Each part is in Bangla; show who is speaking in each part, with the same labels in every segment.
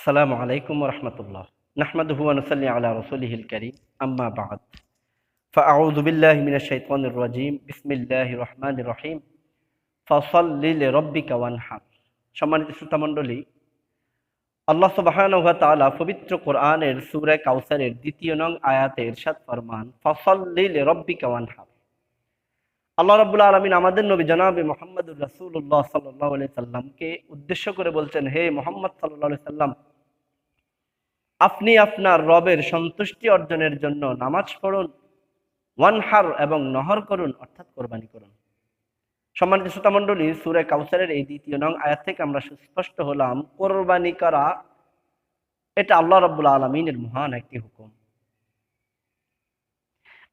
Speaker 1: আসসালামু আলাইকুম রহমতুল্লাহ নাহমাদুহু ওয়া নুসাল্লি আলা রাসূলিহিল কারীম আম্মা বা'দ فأعوذ بالله من الشيطان الرجيم بسم الله الرحمن الرحيم فصل لربك وانحر সম্মানিত শ্রোতা মণ্ডলী আল্লাহ সুবহানাহু ওয়া তাআলা পবিত্র কোরআনের সূরা কাউসারের দ্বিতীয় নং আয়াতে ইরশাদ ফরমান ফসল্লি লিরাব্বিকা ওয়ানহার আল্লাহ রাব্বুল আলামিন আমাদের নবী জনাবে মুহাম্মদুর রাসূলুল্লাহ সাল্লাল্লাহু আলাইহি সাল্লামকে উদ্দেশ্য করে বলছেন হে মুহাম্মদ সাল্লাল্লাহু আলাইহি সাল্লাম আপনি আপনার রবের সন্তুষ্টি অর্জনের জন্য নামাজ পড়ুন, ওয়ানহার এবং নহর করুন, অর্থাৎ কোরবানি করুন। সম্মানিত শ্রোতা মণ্ডলী সুরে কাউসারের এই দ্বিতীয় নং আয়াত থেকে আমরা সুস্পষ্ট হলাম, কোরবানি করা এটা আল্লাহ রব্বুল আলমিনের মহান একটি হুকুম।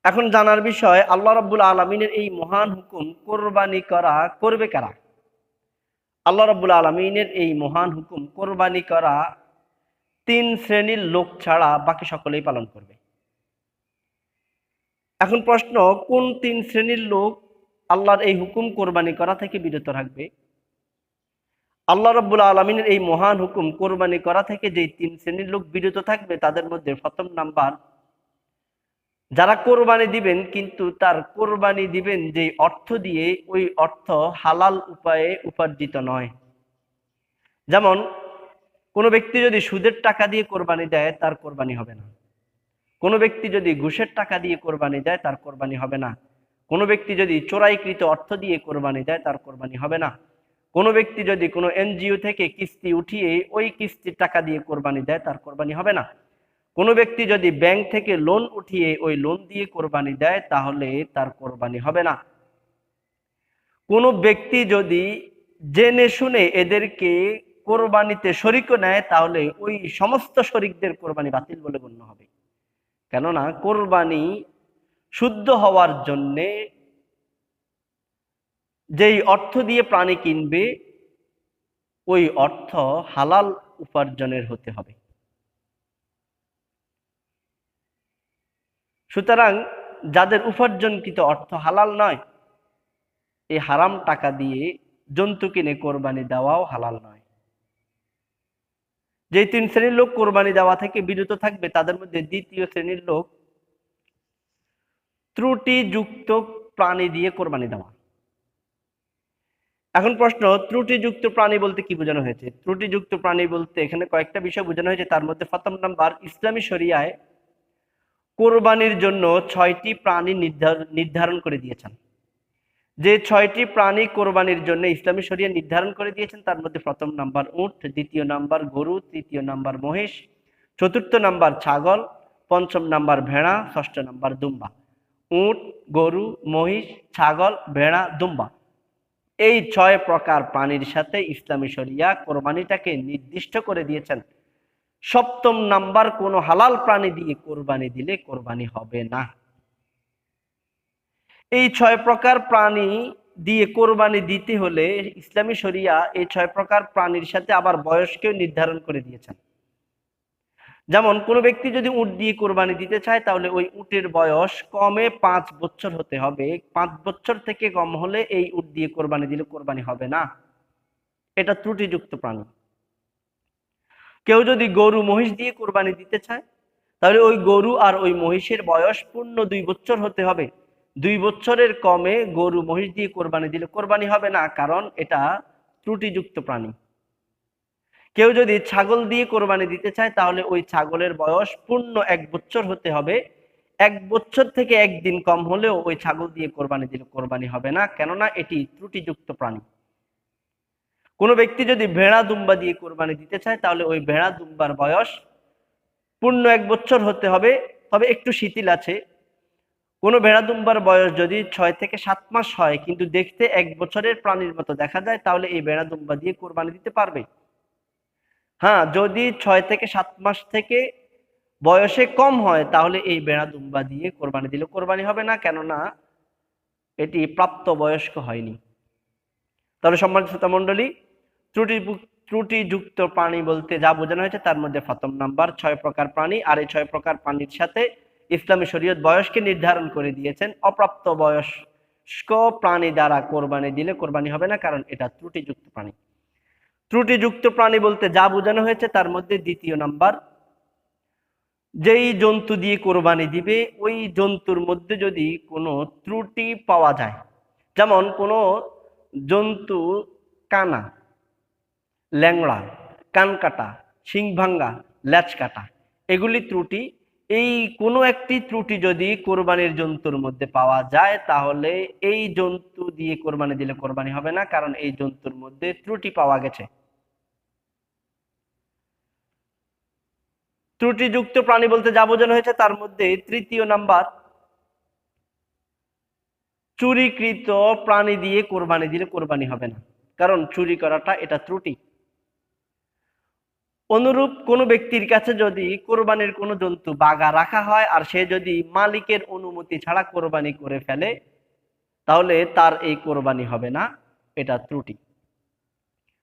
Speaker 1: এখন জানার বিষয়, আল্লাহ রব্বুল আলমিনের এই মহান হুকুম, কোরবানি করা করবে কারা? আল্লাহ রব্বুল আলমিনের এই মহান হুকুম, কোরবানি করা তিন শ্রেণির লোক ছাড়া বাকি সকলেই পালন করবে। এখন প্রশ্ন, কোন তিন শ্রেণির লোক আল্লাহর এই হুকুম কোরবানি করা থেকে বিরত রাখবে আল্লাহ রব্বুল আলমিনের এই মহান হুকুম কোরবানি করা থেকে যে তিন শ্রেণির লোক বিরত থাকবে, তাদের মধ্যে প্রথম নাম্বার, যারা কোরবানি দিবেন, কিন্তু তার কোরবানি দিবেন যে অর্থ দিয়ে, ওই অর্থ হালাল উপায়ে উপার্জিত নয়। যেমন কোনো ব্যক্তি যদি সুদের টাকা দিয়ে কোরবানি দেয়, তার কোরবানি হবে না। কোনো ব্যক্তি যদি ঘুষের টাকা দিয়ে কোরবানি দেয়, তার কোরবানি হবে না। কোনো ব্যক্তি যদি চোরাইকৃত অর্থ দিয়ে কোরবানি দেয়, তার কোরবানি হবে না। কোনো ব্যক্তি যদি কোনো এনজিও থেকে কিস্তি উঠিয়ে ওই কিস্তির টাকা দিয়ে কোরবানি দেয়, তার কোরবানি হবে না। কোনো ব্যক্তি যদি ব্যাংক থেকে লোন উঠিয়ে ওই লোন দিয়ে কোরবানি দেয়, তাহলে তার কোরবানি হবে না। কোনো ব্যক্তি যদি জেনে শুনে এদেরকে কোরবানিতে শরিকও নেয়, তাহলে ওই সমস্ত শরিকদের কোরবানি বাতিল বলে গণ্য হবে। কেননা কোরবানি শুদ্ধ হওয়ার জন্যে যেই অর্থ দিয়ে প্রাণী কিনবে, ওই অর্থ হালাল উপার্জনের হতে হবে। সুতরাং যাদের উপার্জনকৃত অর্থ হালাল নয়, এই হারাম টাকা দিয়ে জন্তু কিনে কোরবানি দেওয়াও হালাল নয়। যে তিন শ্রেণির লোক কোরবানি দেওয়া থেকে বিরত থাকবে, তাদের মধ্যে দ্বিতীয় শ্রেণির লোক ত্রুটিযুক্ত প্রাণী দিয়ে কোরবানি দেওয়া। এখন প্রশ্ন, ত্রুটিযুক্ত প্রাণী বলতে কি বোঝানো হয়েছে? ত্রুটিযুক্ত প্রাণী বলতে এখানে কয়েকটা বিষয় বোঝানো হয়েছে। তার মধ্যে প্রথম নাম্বার, ইসলামী শরিয়ায় কোরবানির জন্য ছয়টি প্রাণী নির্ধারণ করে দিয়েছেন। যে ছয়টি প্রাণী কোরবানির জন্য ইসলামী শরিয়া নির্ধারণ করে দিয়েছেন, তার মধ্যে প্রথম নাম্বার উট, দ্বিতীয় নাম্বার গরু, তৃতীয় নাম্বার মহিষ, চতুর্থ নাম্বার ছাগল, পঞ্চম নাম্বার ভেড়া, ষষ্ঠ নাম্বার দুম্বা। উট, গরু, মহিষ, ছাগল, ভেড়া, দুম্বা। এই ছয় প্রকার প্রাণীর সাথে ইসলামী শরিয়া কোরবানিটাকে নির্দিষ্ট করে দিয়েছেন। সপ্তম নাম্বার কোনো হালাল প্রাণী দিয়ে কোরবানি দিলে কোরবানি হবে না। এই ছয় প্রকার প্রাণী দিয়ে কোরবানি দিতে হলে ইসলামী শরিয়া এই ছয় প্রকার প্রাণীর সাথে আবার বয়সকেও নির্ধারণ করে দিয়েছেন। যেমন, কোনো ব্যক্তি যদি উট দিয়ে কোরবানি দিতে চায়, তাহলে ওই উটের বয়স কমে পাঁচ বছর হতে হবে। পাঁচ বছর থেকে কম হলে এই উট দিয়ে কোরবানি দিলে কোরবানি হবে না। এটা ত্রুটিযুক্ত প্রাণী। কেউ যদি গরু মহিষ দিয়ে কোরবানি দিতে চায়, তাহলে ওই গরু আর ওই মহিষের বয়স পূর্ণ দুই বছর হতে হবে। দুই বছরের কমে গরু মহিষ দিয়ে কোরবানি দিলে কোরবানি হবে না, কারণ এটা ত্রুটিযুক্ত প্রাণী। কেউ যদি ছাগল দিয়ে কোরবানি দিতে চায়, তাহলে ওই ছাগলের বয়স পূর্ণ এক বছর হতে হবে। এক বছর থেকে একদিন কম হলেও ওই ছাগল দিয়ে কোরবানি দিলে কোরবানি হবে না, কেননা এটি ত্রুটিযুক্ত প্রাণী। কোনো ব্যক্তি যদি ভেড়া দুম্বা দিয়ে কোরবানি দিতে চায়, তাহলে ওই ভেড়া দুম্বার বয়স পূর্ণ এক বছর হতে হবে। তবে একটু শিথিল আছে কোনো ভেড়া দুম্বার বয়স যদি ছয় থেকে সাত মাস হয়, কিন্তু দেখতে এক বছরের প্রাণীর মতো দেখা যায়, তাহলে এই ভেড়া দুম্বা দিয়ে কোরবানি দিতে পারবে। হ্যাঁ যদি ছয় থেকে সাত মাস থেকে বয়সে কম হয়, তাহলে এই বেড়া দুম্বা দিয়ে কোরবানি দিলে কোরবানি হবে না, কেননা এটি প্রাপ্ত বয়স্ক হয়নি। তাহলে সম্মানিত শ্রোতা মণ্ডলী ত্রুটি ত্রুটিযুক্ত প্রাণী বলতে যা বোঝানো হয়েছে, তার মধ্যে প্রথম নাম্বার, ছয় প্রকার প্রাণী, আর এই ছয় প্রকার প্রাণীর সাথে ইসলামী শরীয়ত বয়সকে নির্ধারণ করে দিয়েছেন। অপ্রাপ্ত বয়স্ক প্রাণী দ্বারা কোরবানি দিলে কোরবানি হবে না, কারণ এটা ত্রুটিযুক্ত প্রাণী। ত্রুটিযুক্ত প্রাণী বলতে যা বোঝানো হয়েছে তার মধ্যে দ্বিতীয় নাম্বার, যেই জন্তু দিয়ে কোরবানি দিবে, ওই জন্তুর মধ্যে যদি কোনো ত্রুটি পাওয়া যায়, যেমন কোনো জন্তু কানা, ল্যাংড়া কান কাটা শিং ভাঙ্গা ল্যাচ কাটা এগুলি ত্রুটি এই কোনো একটি ত্রুটি যদি কোরবানির জন্তুর মধ্যে পাওয়া যায়, তাহলে এই জন্তু দিয়ে কোরবানি দিলে কোরবানি হবে না, কারণ এই জন্তুর মধ্যে ত্রুটি পাওয়া গেছে। ত্রুটিযুক্ত প্রাণী বলতে যা বোঝানো হয়েছে তার মধ্যে তৃতীয় নাম্বার, চুরিকৃত প্রাণী দিয়ে কোরবানি দিলে কোরবানি হবে না। কারণ চুরি করাটা এটা ত্রুটি। অনুরূপ কোনো ব্যক্তির কাছে যদি কোরবানির কোনো জন্তু বাগা রাখা হয় আর সে যদি মালিকের অনুমতি ছাড়া কোরবানি করে ফেলে, তাহলে তার এই কোরবানি হবে না, এটা ত্রুটি।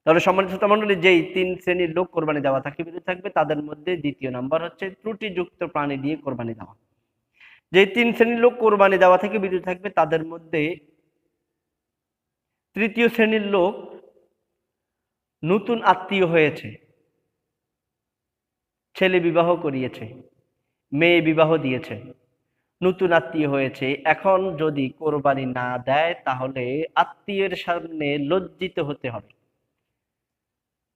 Speaker 1: তাহলে সম্মানিত মন্ডলী যেই তিন শ্রেণির লোক কোরবানি দেওয়া থাকে বিরুদ্ধে থাকবে, তাদের মধ্যে দ্বিতীয় নাম্বার হচ্ছে ত্রুটিযুক্ত প্রাণী দিয়ে কোরবানি দেওয়া। যে তিন শ্রেণির লোক কোরবানি দেওয়া থেকে বিরত থাকবে, তাদের মধ্যে তৃতীয় শ্রেণির লোক নতুন আত্মীয় হয়েছে। ছেলে বিবাহ করিয়েছে, মেয়ে বিবাহ দিয়েছে, নতুন আত্মীয় হয়েছে। এখন যদি কোরবানি না দেয়, তাহলে আত্মীয়ের সামনে লজ্জিত হতে হবে।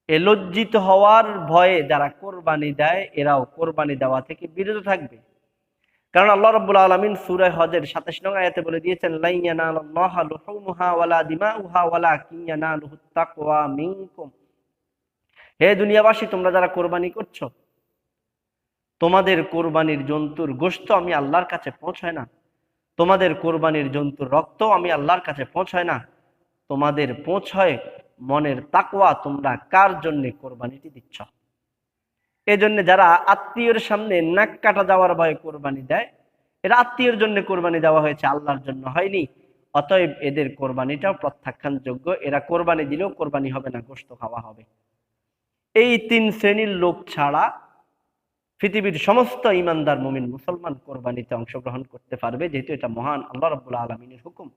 Speaker 1: এ লজ্জিত হওয়ার ভয়ে যারা কোরবানি দেয়, এরাও কোরবানি দেওয়া থেকে বিরত থাকবে। কারণ আল্লাহ রাব্বুল আলামিন সুরায় হজের 27 নং আয়াতে বলে দিয়েছেন হে দুনিয়াবাসী, তোমরা যারা কোরবানি করছ তোমাদের কোরবানির জন্তুর গোশত আমি আল্লাহর কাছে পৌঁছায় না। তোমাদের কোরবানির জন্তুর রক্ত আমি আল্লাহর কাছে পৌঁছায় না। তোমাদের পৌঁছয় মনের তাকওয়া তোমরা কার জন্য কোরবানিটি দিচ্ছ? এজন্য যারা আত্মীয়র সামনে নাক কাটা যাওয়ার ভয়ে কোরবানি দেয়, এরা আত্মীয়র জন্য কোরবানি দেওয়া হয়েছে, আল্লাহর জন্য হয়নি। অতএব এদের কোরবানিটাও প্রত্যাখ্যানযোগ্য, এরা কোরবানি দিলেও কোরবানি হবে না গোস্ত খাওয়া হবে। এই তিন শ্রেণির লোক ছাড়া পৃথিবীর সমস্ত ইমানদার মুমিন মুসলমান কোরবানিতে অংশগ্রহণ করতে পারবে, যেহেতু এটা মহান আল্লাহ রব্বুল আলমিনের হুকুম।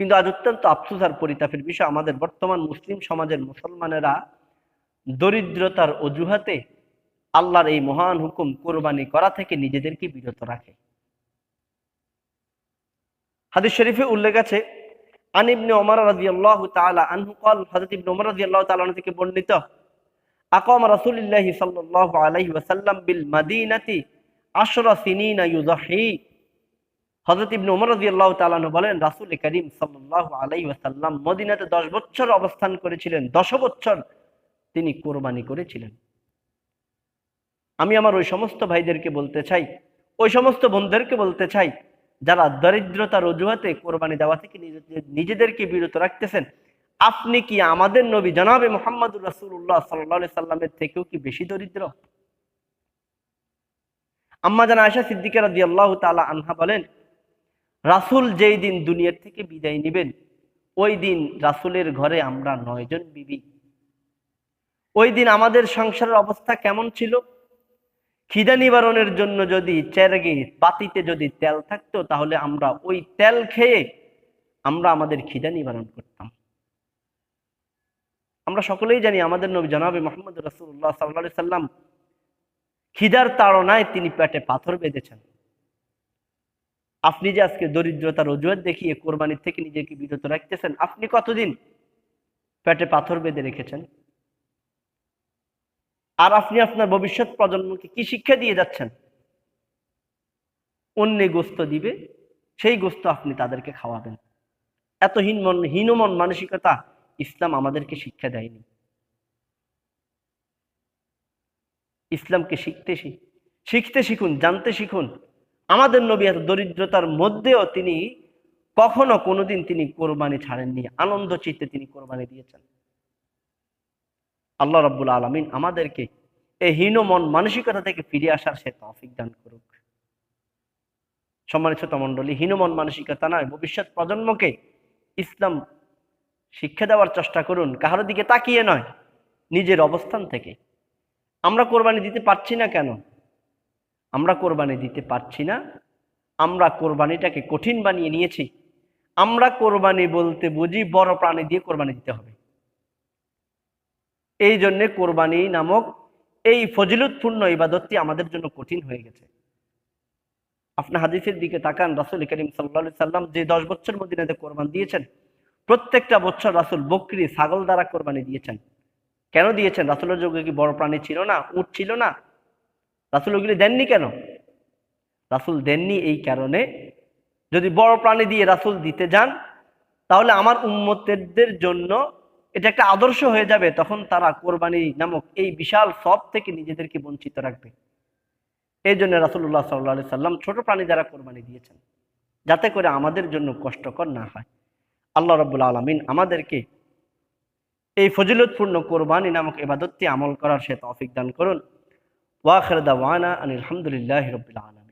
Speaker 1: কিন্তু আজ অত্যন্ত আফসুস আর পরিতাপের বিষয়, আমাদের বর্তমান মুসলিম সমাজের মুসলমানেরা দরিদ্রতার অজুহাতে আল্লাহর এই মহান হুকুম কোরবানি করা থেকে নিজেদেরকে বিরত রাখে। হাদিস শরীফে উল্লেখ আছে আনিবনে অমর রাজি আল্লাহ তালা আনহু, কল হজরত ইবনে রাজি আল্লাহ তালা থেকে বর্ণিত আকাম রাসূলুল্লাহি সাল্লাল্লাহু আলাইহি ওয়াসাল্লাম বিল মাদিনাতি আশরা সিনিনা ইউযাহি। হযরত ইবনে ওমর রাদিয়াল্লাহু তাআলা বলেন, রাসূল করিম সাল্লাল্লাহু আলাইহি ওয়াসাল্লাম মদিনাতে 10 বছর অবস্থান করেছিলেন 10 বছর তিনি কোরবানি করেছিলেন। আমি আমার ওই সমস্ত ভাইদেরকে বলতে চাই, ওই সমস্ত বন্ধুদেরকে বলতে চাই, যারা দরিদ্রতার অজুহাতে কোরবানি দেওয়া থেকে নিজেদেরকে বিরত রাখতেছেন আপনি কি আমাদের নবী জনাবে মোহাম্মদুর রাসুল্লাহ সাল্লা সাল্লামের থেকেও কি বেশি দরিদ্র? আম্মা জানা আয়সা সিদ্দিকার দিয়ে আল্লাহ তালা আনহা বলেন, রাসুল যেই দিন দুনিয়ার থেকে বিদায় নিবেন, ওই দিন রাসুলের ঘরে আমরা নয়জন বিবি। ওই দিন আমাদের সংসারের অবস্থা কেমন ছিল? খিদা নিবারণের জন্য যদি চেরগে বাতিতে যদি তেল থাকতো, তাহলে আমরা ওই তেল খেয়ে আমরা আমাদের খিদা নিবারণ করতাম। আমরা সকলেই জানি আমাদের নবী জনাবে মোহাম্মদ রসুল্লাহ সাল্লা সাল্লাম খিদার তাড়নায় তিনি পেটে পাথর বেঁধেছেন। আপনি যে আজকে দরিদ্রতার অজুহাত দেখিয়ে কোরবানির থেকে নিজেকে বিরত রাখতেছেন, আপনি কতদিন পেটে পাথর বেঁধে রেখেছেন? আর আপনি আপনার ভবিষ্যৎ প্রজন্মকে কি শিক্ষা দিয়ে যাচ্ছেন? অন্য গোস্ত দিবে, সেই গোস্ত আপনি তাদেরকে খাওয়াবেন। এত হীনমন হীনমন মানসিকতা ইসলাম আমাদেরকে শিক্ষা দেয়নি। ইসলামকে শিখতে শিখতে শিখুন, জানতে শিখুন। আমাদের নবী এত দরিদ্রতার মধ্যেও তিনি কখনো কোনোদিন তিনি কোরবানি ছাড়েননি। আনন্দ চিত্তে তিনি কোরবানি দিয়েছেন। আল্লাহ রব্বুল আলমিন আমাদেরকে এই হীনমন মানসিকতা থেকে ফিরে আসার সে তফিক দান করুক। সম্মানিত মন্ডলী হীনমন মানসিকতা নয়, ভবিষ্যৎ প্রজন্মকে ইসলাম শিক্ষা দেওয়ার চেষ্টা করুন কাহার দিকে তাকিয়ে নয়, নিজের অবস্থান থেকে। আমরা কোরবানি দিতে পারছি না কেন? আমরা কোরবানি দিতে পারছি না। আমরা কোরবানিটাকে কঠিন বানিয়ে নিয়েছি। আমরা কোরবানি বলতে বুঝি বড় প্রাণী দিয়ে কোরবানি দিতে হবে। এই জন্যে কোরবানি নামক এই ফজিলতপূর্ণ ইবাদতটি আমাদের জন্য কঠিন হয়ে গেছে। আপনি হাদিসের দিকে তাকান, রাসুল করিম সাল্লা সাল্লাম যে দশ বছর মদিনাতে কোরবান দিয়েছেন প্রত্যেকটা বছর রাসুল বকরি ছাগল দ্বারা কোরবানি দিয়েছেন। কেন দিয়েছেন? রাসুলের যুগে কি বড় প্রাণী ছিল না? উট ছিল না? রাসুল ওগুলি দেননি কেন? রাসুল দেননি এই কারণে যদি বড় প্রাণী দিয়ে রাসুল দিতে যান, তাহলে আমার উম্মতের জন্য এটা একটা আদর্শ হয়ে যাবে। তখন তারা কোরবানি নামক এই বিশাল সব থেকে নিজেদেরকে বঞ্চিত রাখবে। এই জন্য রাসুল্লাহ সাল্লা সাল্লাম ছোট প্রাণী দ্বারা কোরবানি দিয়েছেন। যাতে করে আমাদের জন্য কষ্টকর না হয়। আল্লাহ রব্বুল আলমিন আমাদেরকে এই ফজিলতপূর্ণ কোরবানি নামক এবাদতটি আমল করার সে তৌফিক দান করুন। ওয়াখরদা ওয়ানা আনিল আলহামদুলিল্লাহ রবিল আলম